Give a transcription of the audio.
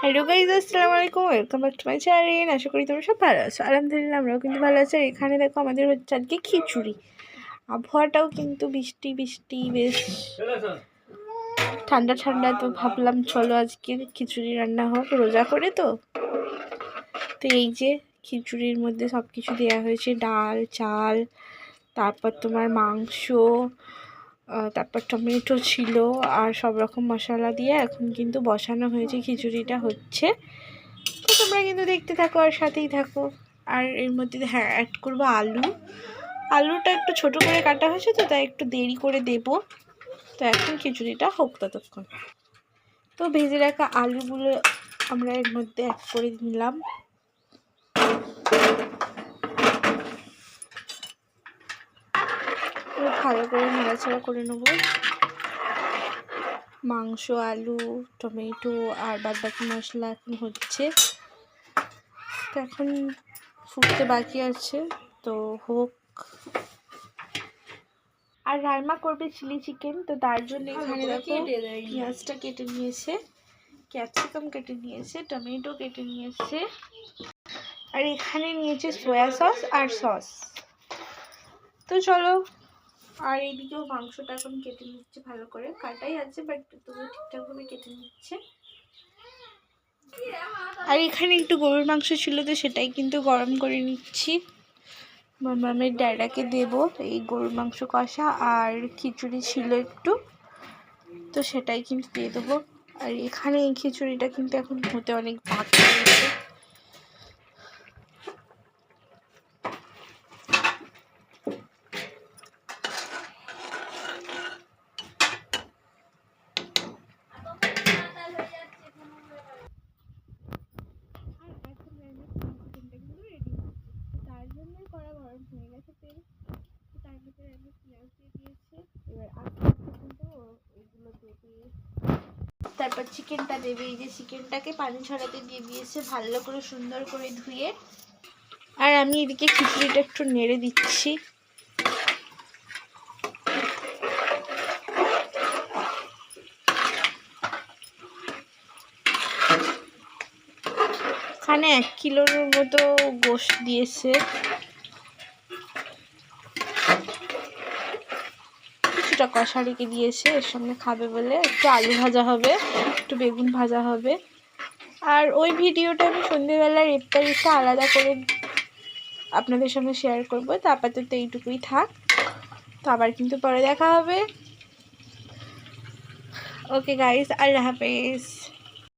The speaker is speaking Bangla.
হ্যালো গাইজ আসসালামু আলাইকুম welcome back to my channel আশা করি তোমরা সব ভালো আছো। আলহামদুলিল্লাহ, আমরাও কিন্তু ভালো আছি। এখানে দেখো আমাদের হচ্ছে আজকে খিচুড়ি। আবহাওয়াটাও কিন্তু বৃষ্টি বৃষ্টি, বেশ ঠান্ডা ঠান্ডা। তো ভাবলাম চলো আজকে খিচুড়ি রান্না হোক, রোজা করে তো। তো এই যে খিচুড়ির মধ্যে সব কিছু দেওয়া হয়েছে, ডাল, চাল, তারপর তোমার মাংস তারপর টমেটো ছিল আর সব রকম মশলা দিয়ে এখন কিন্তু বসানো হয়েছে, খিচুড়িটা হচ্ছে। তো তোমরা কিন্তু দেখতে থাকো আর সাথেই থাকো। আর এর মধ্যে হ্যাঁ অ্যাড করব আলু। আলুটা একটু ছোট করে কাটা হয়েছে তো, তাই একটু দেরি করে দেব। তো এখন খিচুড়িটা হোক ততক্ষণ। তো ভেজে রাখা আলুগুলো আমরা এর মধ্যে অ্যাড করে নিলাম পুরো ভালো করে নাড়াচাড়া করে নেব। মাংস আলু টমেটো আর বাদ বাকি মশলা এখন হচ্ছে। তো এখন ফুটতে বাকি আছে তো হোক। আর রাইমা করবে চিলি চিকেন তো তার জন্য এখানে দেখো পেঁয়াজটা কেটে নিয়েছে ক্যাপসিকাম কেটে নিয়েছে টমেটো কেটে নিয়েছে। আর এখানে নিয়েছে সয়া সস আর সস। তো চলো আর এইদিকেও মাংসটা এখন কেটে নিচ্ছে ভালো করে। কাটাই আছে বাট তবু ঠিকঠাকভাবে কেটে নিচ্ছে। আর এখানে একটু গরুর মাংস ছিল তো সেটাই কিন্তু গরম করে নিচ্ছি। মামামের ড্যাডাকে দেব এই গরুর মাংস কষা আর খিচুড়ি ছিল একটু, তো সেটাই কিন্তু দিয়ে দেবো। আর এখানে এই খিচুড়িটা কিন্তু এখন হতে অনেক বাকি রয়েছে আর এখন রান্নার চিকেনটা কিন্তু রেডি হচ্ছে তার জন্যই কড়া গরম হয়ে গেছে তেল তো তার ভিতরে আমি পেঁয়াজ দিয়ে দিয়েছি এবার আস্তে আস্তে কিন্তু এগুলো দেবে তারপর চিকেনটা দেবে। এই যে চিকেনটাকে পানি ছড়াতে দিয়ে দিয়েছে, ভালো করে সুন্দর করে ধুয়ে। আর আমি এদিকে খিচুড়িটা একটু নেড়ে দিচ্ছি। এখানে এক কিলোর মতো গোশ দিয়েছে। কিছুটা কষা রেখে দিয়েছে, এর সঙ্গে খাবে বলে। একটু আলু ভাজা হবে, একটু বেগুন ভাজা হবে। আর ওই ভিডিওটা আমি সন্ধেবেলার ইফতারিটা আলাদা করে আপনাদের সঙ্গে শেয়ার করব। তো আপাতত এইটুকুই থাক। তো আবার কিন্তু পরে দেখা হবে। ওকে গাইস আল্লাহ হাফেজ।